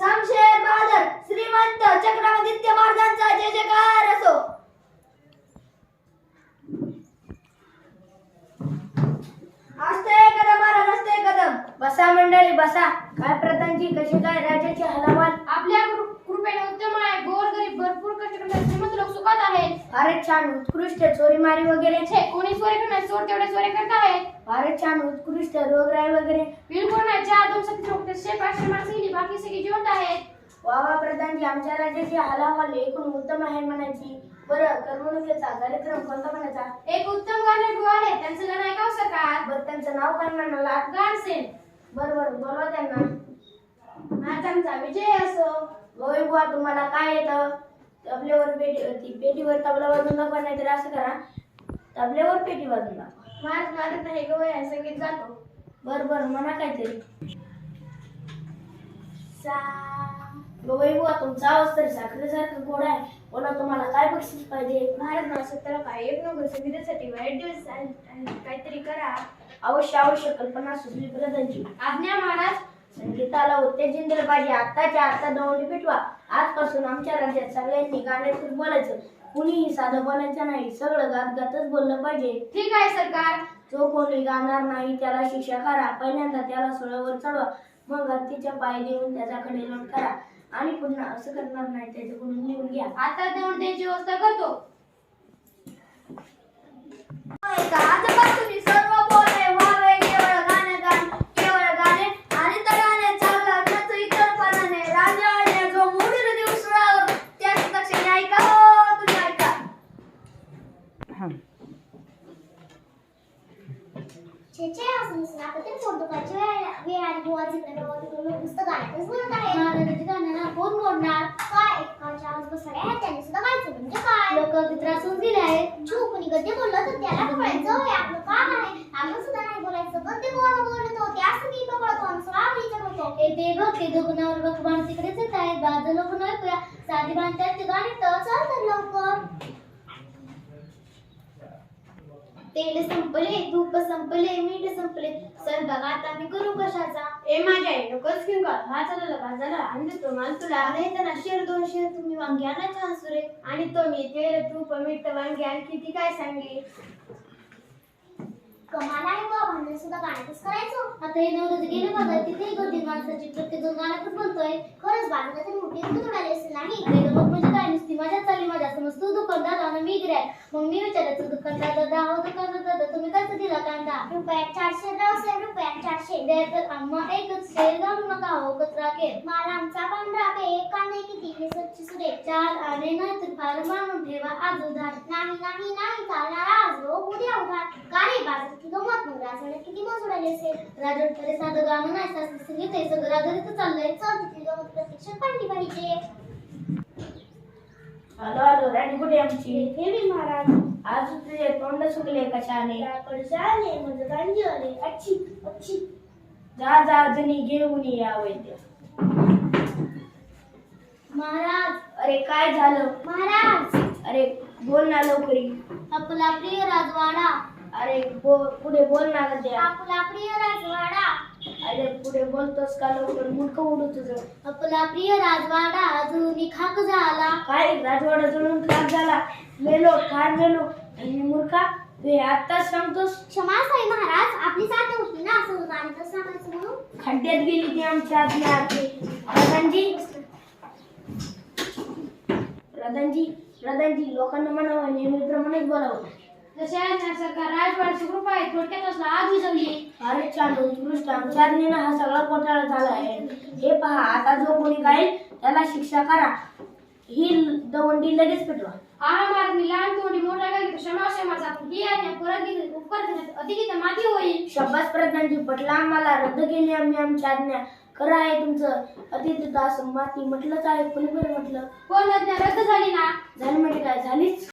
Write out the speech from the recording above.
शामशेर बहादर श्रीमंत चक्रवर्ती महाराजांचा जय जयकार असो. असते कदम महाराज असते कदम. बसा मंडळी बसा. काय प्रधानजी कशी काय राज्याची हलावाल आपल्या कृ- कृपेने उत्तम आहे. गोर गरीब भरपूर कष्ट करणारे श्रीमंत लोक सुखात आहेत. फारच छान उत्कृष्ट चोरीमारी वगैरे. छे कोणी चोरी करणार? चोर तेवढे चोरी करत आहेत फारच छान उत्कृष्ट रोगराई वगैरे. बिलकुल नाही. चार दोन सत्ती लोक शे पाचशे माणसं गेली. बाकी सगळी जिवंत आहेत वा वा प्रधानजी आमच्या राज्याची हलावाल एकूण उत्तम आहे म्हणायची. बरं करमणुकीचा कार्यक्रम कोणता म्हणायचा? एक उत्तम गाणे आहे. त्यांचं गाणं ऐकावं सरकार? बरं त्यांचं नाव काय म्हणाला? गानसेन बरं बरं बोलवा त्यांना. महाराजांचा विजय असो. गोई बुवा तुम्हाला काय येतं? तबल्यावर पेटी पेटीवर तबला वाजून दाखवा नाहीतर असं करा. तबल्यावर पेटी वाजून दाखवा. महाराज माझं नाही गवय आहे संगीत गातो. बरं बरं म्हणा काहीतरी. सा गवई बुवा तुमचा आवाज तरी साखरेसारखं गोड आहे. बोला तुम्हाला काय बक्षीस पाहिजे? महाराज मला सत्ताला काय एक नको संगीतासाठी वाईट दिवस आहे. काहीतरी करा. अवश्य अवश्य कल्पना सुचली प्रधानची आज्ञा महाराज. संगीताला उत्तेजन दिलं पाहिजे आत्ताच्या आत्ता दवंडी पिटवा. आजपासून आमच्या राज्यात सगळ्यांनी गाण्यातच बोलायचं. कुणीही साधं बोलायचं नाही. सगळं गात गातच बोललं पाहिजे. ठीक आहे सरकार. जो कोणी गाणार नाही त्याला शिक्षा करा. पहिल्यांदा त्याला सोळावर चढवा. मग हत्तीच्या पाय देऊन त्याच्याकडे लोट करा. आणि पुन्हा असं करणार नाही त्याच्याकडून लिहून घ्या. आता देऊन द्यायची व्यवस्था करतो. आजपासून सर्व बोलणे व्हावे केवळ गाणे गाण केवळ गाणे. आणि तळाने चालला नाच इतर पानाने राजाने जो मूड दिवस रावर त्याच लक्षाने ऐका हो तुम्ही ऐका. छे असं नसलं आता ते फोटोकाची वेळ वेळ आणि बुवा जिकडे बघा तिकडे लोक नुसतं गाण्यातच बोलत आहे कोण बोलणार काय एकाच्या बसले आहेत त्यांनी सुद्धा गायचं म्हणजे काय? लोक त्रासून दिले आहेत. छू कोणी गद्य बोललं तर त्याला पकडायचं हे आपलं काम आहे. आपण सुद्धा नाही बोलायचं. गद्य कोण बोलत होते. असं मी पकडतो आणि सगळा विचारतो ए ते बघ ते दुकानावर बघ बाण तिकडेच येत आहेत. बाजू लोक ऐकूया साधी बांधतात ते गाणे तर चालतात लवकर. तेल संपले तूप संपले मीठ संपले. स्वयंपाक आता मी करू कशाचा? ए माझ्या आई नकोच घेऊन का? हा चालला बाजारला आणि देतो माल तुला. अरे त्यांना शेर दोन शेर तुम्ही वांगी आणा छान सुरे आणि तो मी तेल तूप मीठ वांगी आणि किती काय सांगे कमाल आहे बा भांडण सुद्धा गाण्यातच करायचो. आता हे नवरच गेले बघा तिथे गर्दी माणसाची प्रत्येक जण गाण्यातच बोलतोय. खरंच तर मोठी असेल नाही तर म्हणजे काय नुसती माझ्या चालली माझ्या समज तू दुकानदार आणि मग मी विचारायचं दुकानदार दादा हो दुकानदार दादा तुम्ही कसं दिला कांदा? रुपयात चारशे रावसाहेब रुपयात चारशे. द्यायचं तर आम्हा एकच शेर घालू नका हो कचरा केर मला आमचा पांढरा पे एक कांदे किती हे स्वच्छ सुरे. चार आणे नाही तर फार मानून ठेवा आज उधार. नाही नाही नाही चालणार आज हो उद्या उधार. का रे बाजार किलो मत मग राजवाड्यात किती मजूर आले असेल राजवाड तरी साधं गाणं नाही सासरी संगीत आहे सगळं राजवाड्यात चाललंय चल तिथली गमत प्रत्यक्षात पाहिली पाहिजे हॅलो हॅलो राणी कुठे आमची? मी महाराज. आज तुझे तोंड सुकले कशाने आले म्हणजे गांजी आले. अच्छी अच्छी. जा जा जणी घेऊन या वैद्य महाराज. अरे काय झालं? महाराज. अरे बोल ना लवकरी. आपला प्रिय राजवाडा. अरे बो पुढे बोल ना गद्या. आपला प्रिय राजवाडा. अरे पुढे बोलतोस का लवकर? मुलक उडू तुझं? आपला प्रिय राजवाडा अजून खाक झाला. काय? राजवाडा जळून खाक झाला. मेलो आणि मूर्खा तू सांगतोस? क्षमा साई महाराज आपली साथ होती ना असं गाणं सांगायचं म्हणून? खड्ड्यात गेली ती आमच्या आतल्या आरती. प्रधानजी. प्रधानजी प्रधानजी लोकांना म्हणावं नेहमीप्रमाणेच बोलावं. जसे सरकार राजवाड्याची कृपा आहे. अरे छान उत्कृष्ट. आमच्या आज्ञेनं हा सगळा घोटाळा झाला आहे. हे पहा आता जो कोणी गाईल त्याला शिक्षा करा. ही दवंडी लगेच पेटवा. आहा महाराज मी लहान तोंडी मोठा घेतो क्षमा असे माझा. ही आज्ञा परत घेतली उपकार करण्यात अधिक माती होईल. शब्बास प्रधानजी पटला आम्हाला. रद्द केली आम्ही आमच्या आज्ञा. खरं आहे तुमचं. अतिथी दास माती म्हटलंच आहे कोणी बरं म्हटलं. पण आज्ञा रद्द झाली ना? झाली म्हणजे काय? झालीच.